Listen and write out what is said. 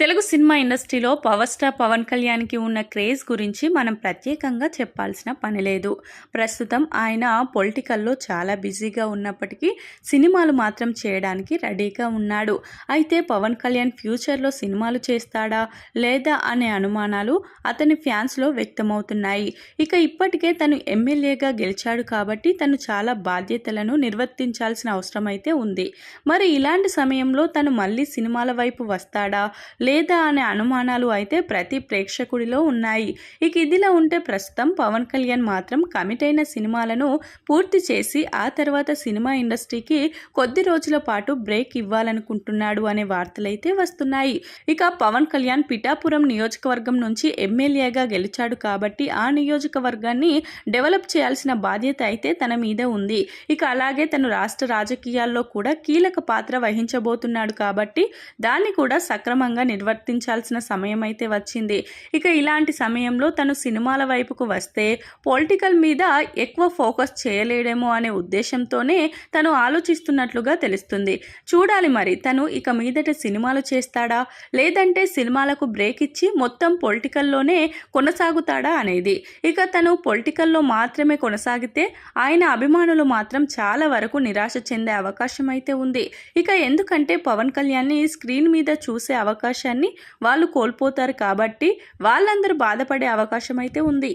Telugu cinema ఇండస్ట్రీలో power star Pawan కళ్యాణ్కి ఉన్న క్రేజ్ గురించి మనం ప్రత్యేకంగా చెప్పాల్సిన పని లేదు. ప్రస్తుతం ఆయన పొలిటికల్లో చాలా బిజీగా ఉన్నప్పటికీ సినిమాలు మాత్రం చేయడానికి రెడీగా ఉన్నాడు. అయితే పవన్ కళ్యాణ్ ఫ్యూచర్లో సినిమాలు చేస్తాడా లేదా అనే అనుమానాలు అతని ఫ్యాన్స్లో వ్యక్తమవుతున్నాయి. ఇక ఇప్పటికే తను ఎమ్మెల్యేగా గెలిచాడు కాబట్టి తను చాలా బాధ్యతలను నిర్వర్తించాల్సిన అవసరం అయితే ఉంది. మరి ఇలాంటి సమయంలో తను మళ్ళీ సినిమాల వైపు వస్తాడా లేదా అనే అనుమానాలు అయితే ప్రతి ప్రేక్షకుడిలో ఉన్నాయి. ఇక ఇదిలా ఉంటే ప్రస్తుతం పవన్ కళ్యాణ్ మాత్రం కమిట్ అయిన సినిమాలను పూర్తి చేసి ఆ తర్వాత సినిమా ఇండస్ట్రీకి కొద్ది రోజుల పాటు బ్రేక్ ఇవ్వాలనుకుంటున్నాడు అనే వార్తలైతే వస్తున్నాయి. ఇక పవన్ కళ్యాణ్ పిఠాపురం నియోజకవర్గం నుంచి ఎమ్మెల్యేగా గెలిచాడు కాబట్టి ఆ నియోజకవర్గాన్ని డెవలప్ చేయాల్సిన బాధ్యత అయితే తన మీద ఉంది. ఇక అలాగే తను రాష్ట్ర రాజకీయాల్లో కూడా కీలక పాత్ర వహించబోతున్నాడు కాబట్టి దాన్ని కూడా సక్రమంగా నిర్వర్తించాల్సిన సమయం అయితే వచ్చింది. ఇక ఇలాంటి సమయంలో తను సినిమాల వైపుకు వస్తే పొలిటికల్ మీద ఎక్కువ ఫోకస్ చేయలేడేమో అనే ఉద్దేశంతోనే తను ఆలోచిస్తున్నట్లుగా తెలుస్తుంది. చూడాలి మరి తను ఇక మీదట సినిమాలు చేస్తాడా? లేదంటే సినిమాలకు బ్రేక్ ఇచ్చి మొత్తం పొలిటికల్లోనే కొనసాగుతాడా అనేది. ఇక తను పొలిటికల్లో మాత్రమే కొనసాగితే ఆయన అభిమానులు మాత్రం చాలా వరకు నిరాశ చెందే అవకాశం అయితే ఉంది. ఇక ఎందుకంటే పవన్ కళ్యాణ్ని స్క్రీన్ మీద చూసే అవకాశం అవకాశాన్ని వాళ్ళు కోల్పోతారు కాబట్టి వాళ్ళందరూ బాధపడే అవకాశం అయితే ఉంది.